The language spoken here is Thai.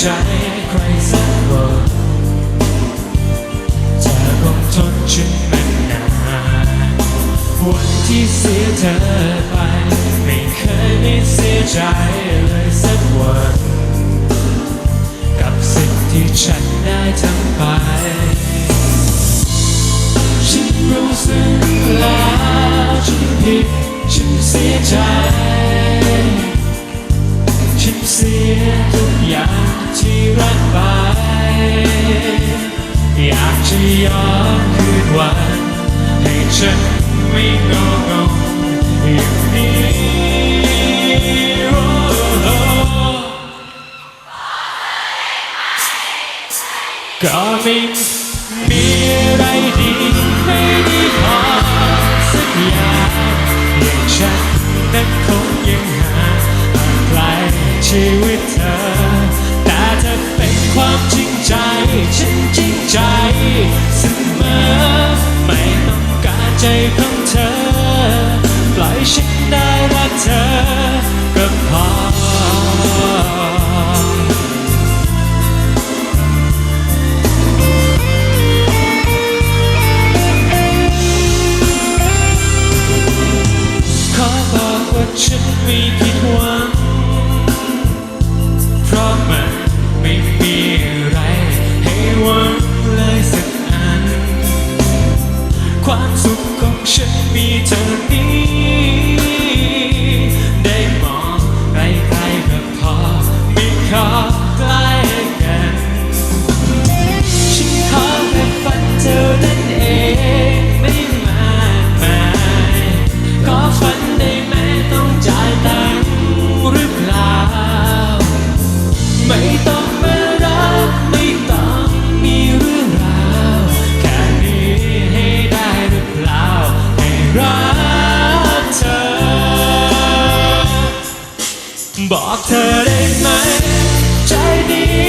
ใจใครสักคนเธอคงทนฉันมานานวันที่เสียเธอไป ไม่เคยได้เสียใจเลยสักวัน กับสิ่งที่ฉันได้ทำไป ฉันรู้สึกแล้วฉันผิดฉันเสียใจ สียทุกอย่างที่รักไป อยากจะย้อนคืนวันให้ฉันไม่งงงอย่างนี้โอ้โอ้ก็ไม่มีอะไรดีไม่ดีพอสักอย่างอย่างฉันนั้นคงยัง ชีวิตเธอ แต่เธอเป็นความจริงใจ ฉันจริงใจเสมอไม่ต้องการใจของเธอ น รักเธอ บอกเธอได้ไหม ใจนี้